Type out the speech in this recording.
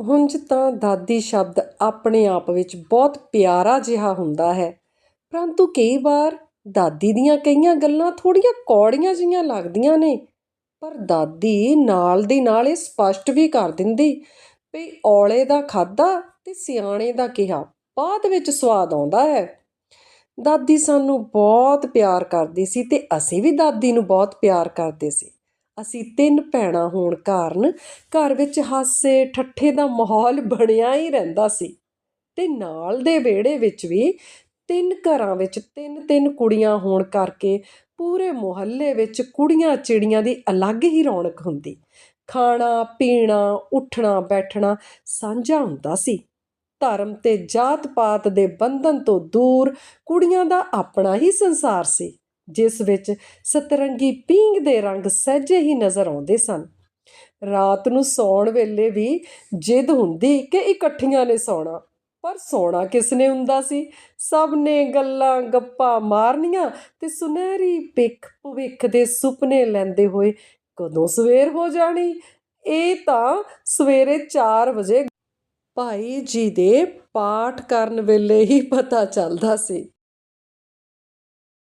ਉਂਝ ਤਾਂ ਦਾਦੀ ਸ਼ਬਦ ਆਪਣੇ ਆਪ ਵਿੱਚ ਬਹੁਤ ਪਿਆਰਾ ਜਿਹਾ ਹੁੰਦਾ ਹੈ, ਪਰੰਤੂ ਕਈ ਵਾਰ ਦਾਦੀ ਦੀਆਂ ਕਈਆਂ ਗੱਲਾਂ ਥੋੜ੍ਹੀਆਂ ਕੌੜੀਆਂ ਜਿਹੀਆਂ ਲੱਗਦੀਆਂ ਨੇ, ਪਰ ਦਾਦੀ ਨਾਲ ਦੀ ਨਾਲ ਇਹ ਸਪਸ਼ਟ ਵੀ ਕਰ ਦਿੰਦੀ ਵੀ ਔਲੇ ਦਾ ਖਾਧਾ ਤੇ ਸਿਆਣੇ ਦਾ ਕਿਹਾ, ਬਾਅਦ ਵਿੱਚ ਸਵਾਦ ਆਉਂਦਾ ਹੈ। ਦਾਦੀ ਸਾਨੂੰ ਬਹੁਤ ਪਿਆਰ ਕਰਦੀ ਸੀ ਤੇ ਅਸੀਂ ਵੀ ਦਾਦੀ ਨੂੰ ਬਹੁਤ ਪਿਆਰ ਕਰਦੇ ਸੀ। ਅਸੀਂ ਤਿੰਨ ਭੈਣਾਂ ਹੋਣ ਕਾਰਨ ਘਰ ਵਿੱਚ ਹਾਸੇ ਠੱਠੇ ਦਾ ਮਾਹੌਲ ਬਣਿਆ ਹੀ ਰਹਿੰਦਾ ਸੀ। ਤੇ ਨਾਲ ਦੇ ਵਿਹੜੇ ਵਿੱਚ ਵੀ ਤਿੰਨ ਘਰਾਂ ਵਿੱਚ ਤਿੰਨ ਤਿੰਨ ਕੁੜੀਆਂ ਹੋਣ ਕਰਕੇ ਪੂਰੇ ਮੁਹੱਲੇ ਵਿੱਚ ਕੁੜੀਆਂ ਚਿੜੀਆਂ ਦੀ ਅਲੱਗ ਹੀ ਰੌਣਕ ਹੁੰਦੀ। ਖਾਣਾ, ਪੀਣਾ, ਉੱਠਣਾ, ਬੈਠਣਾ ਸਾਂਝਾ ਹੁੰਦਾ ਸੀ। ਧਰਮ ਤੇ ਜਾਤ ਪਾਤ ਦੇ ਬੰਧਨ ਤੋਂ ਦੂਰ ਕੁੜੀਆਂ ਦਾ ਆਪਣਾ ਹੀ ਸੰਸਾਰ ਸੀ। ਜਿਸ ਵਿੱਚ ਸਤਰੰਗੀ ਪੀਂਘ ਦੇ ਰੰਗ ਸਹਿਜੇ ਹੀ ਨਜ਼ਰ ਆਉਂਦੇ ਸਨ। ਰਾਤ ਨੂੰ ਸੌਣ ਵੇਲੇ ਵੀ ਜਿੱਦ ਹੁੰਦੀ ਕਿ ਇਕੱਠੀਆਂ ਨੇ ਸੌਣਾ, ਪਰ ਸੌਣਾ ਕਿਸਨੇ ਹੁੰਦਾ ਸੀ? ਸਭ ਨੇ ਗੱਲਾਂ ਗੱਪਾਂ ਮਾਰਨੀਆਂ ਤੇ ਸੁਨਹਿਰੀ ਪਿੱਖ ਭਵਿੱਖ ਦੇ ਸੁਪਨੇ ਲੈਂਦੇ ਹੋਏ ਕਦੋਂ ਸਵੇਰ ਹੋ ਜਾਣੀ? ਇਹ ਤਾਂ ਸਵੇਰੇ 4 ਵਜੇ ਭਾਈ ਜੀ ਦੇ ਪਾਠ ਕਰਨ ਵੇਲੇ ਹੀ ਪਤਾ ਚੱਲਦਾ ਸੀ।